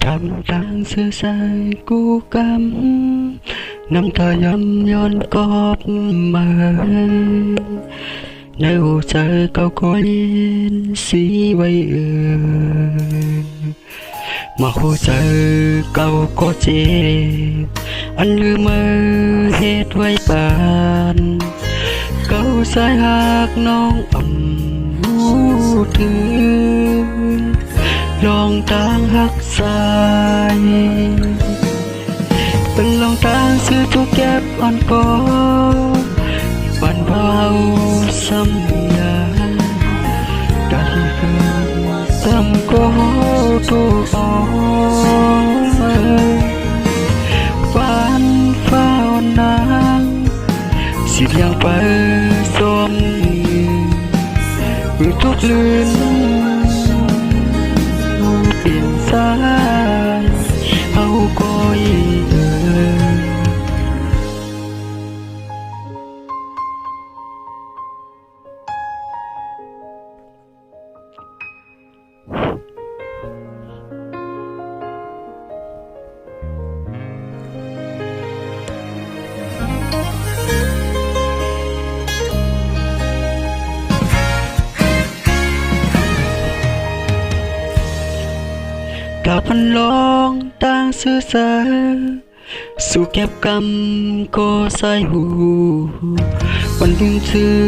trăng tháng xưa say cú cắm năm thơ nhon nhon cóp mờ. Hồ sơ cao có yên, xí bay ừ mà hồ sơ câu có chế anh lưu mơ hết vay bàn. Câu sai hát non ẩm thứ thương ลองตางหักสายเป็นลองตางซื้อทุกแก็บอ่อนกอบันเบาซ้ำยาดันเกินซ้ำก็ถูกออกฝันฟ้าอ่อนางสิเลี้ยงไปส้มอยู่ทุกลืน เปลี่ยน ก็อีเออดาวพันลองต่างสื่อสาสู่เก็บกรรมก็ใส่หู วันดึงชื่อ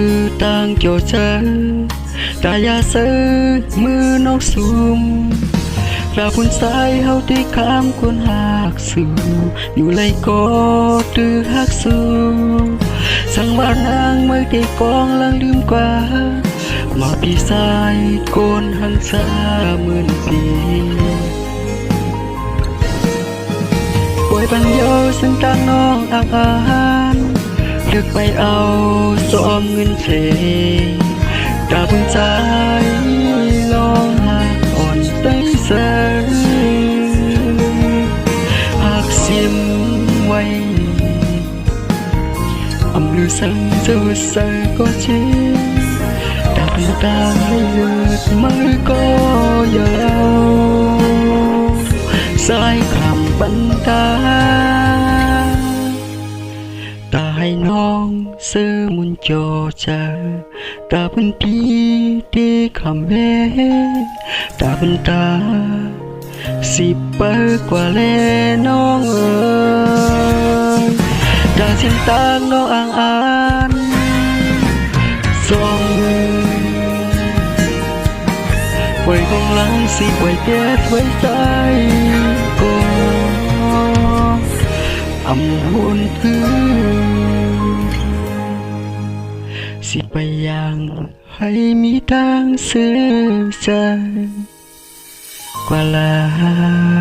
ต่างเกี่ยวเจอตายาเสือมือนกสูมกราบุญสายเฮาที่ข้ามคนหักสู่อยู่ไรก็ตือหักสู่สังวานางเมื่อได้กองลังลืมกว่า มาพี่สายโกนหันษามื่นปี ซึ่งตั้งน้องอ่างอาหารเลือกไปเอาสอมเงินเทดาบุญใจลองหักอ่อนได้แสนหักเสียมไว้อำลือสังเจ้าใส่ก็เชื่อดาบุญตาให้เลือดมือก็ยาว สื้อมุนจอจาตาพันทีที่คำเวตาพันตา สิบเปิกว่าแลน้องเอ๋ยตาเสียงตางน้องอ่างอ่านสองมือไว้ของหลังสิไว้เก็บไว้ใจก่อำหุ่นพื้น สิไปยังให้มีทางเสื่อใจกว่าลา